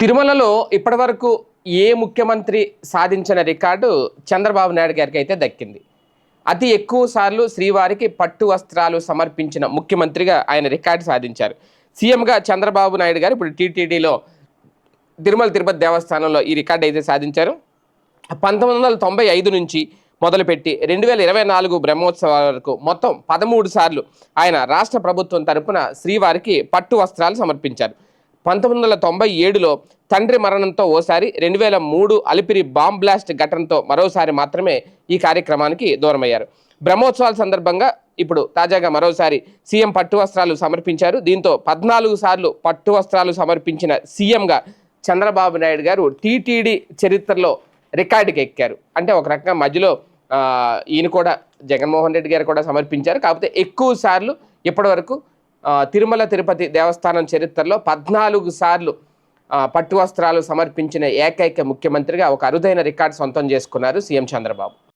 తిరుమలలో ఇప్పటివరకు ఏ ముఖ్యమంత్రి సాధించిన రికార్డు చంద్రబాబు నాయుడు గారికి అయితే దక్కింది. అతి ఎక్కువ సార్లు శ్రీవారికి పట్టు వస్త్రాలు సమర్పించిన ముఖ్యమంత్రిగా ఆయన రికార్డు సాధించారు. సీఎంగా చంద్రబాబు నాయుడు గారు ఇప్పుడు టీటీడీలో తిరుమల తిరుపతి దేవస్థానంలో ఈ రికార్డు అయితే సాధించారు. పంతొమ్మిది వందల తొంభై ఐదు నుంచి మొదలుపెట్టి రెండు వేల ఇరవై నాలుగు బ్రహ్మోత్సవాల వరకు మొత్తం పదమూడు సార్లు ఆయన రాష్ట్ర ప్రభుత్వం తరపున శ్రీవారికి పట్టు వస్త్రాలు సమర్పించారు. పంతొమ్మిది వందల తొంభై ఏడులో తండ్రి మరణంతో ఓసారి రెండు వేల మూడు అలిపిరి బాంబ్ బ్లాస్ట్ ఘటనతో మరోసారి మాత్రమే ఈ కార్యక్రమానికి దూరమయ్యారు. బ్రహ్మోత్సవాల సందర్భంగా ఇప్పుడు తాజాగా మరోసారి సీఎం పట్టు వస్త్రాలు సమర్పించారు. దీంతో పద్నాలుగు సార్లు పట్టు వస్త్రాలు సమర్పించిన సీఎంగా చంద్రబాబు నాయుడు గారు టీటీడీ చరిత్రలో రికార్డుకి ఎక్కారు. అంటే ఒక రకంగా మధ్యలో ఈయన కూడా జగన్మోహన్ రెడ్డి గారు కూడా సమర్పించారు. కాకపోతే ఎక్కువ సార్లు ఇప్పటివరకు తిరుమల తిరుపతి దేవస్థానం చరిత్రలో పద్నాలుగు సార్లు పట్టు వస్త్రాలు సమర్పించిన ఏకైక ముఖ్యమంత్రిగా ఒక అరుదైన రికార్డు సొంతం చేసుకున్నారు సీఎం చంద్రబాబు.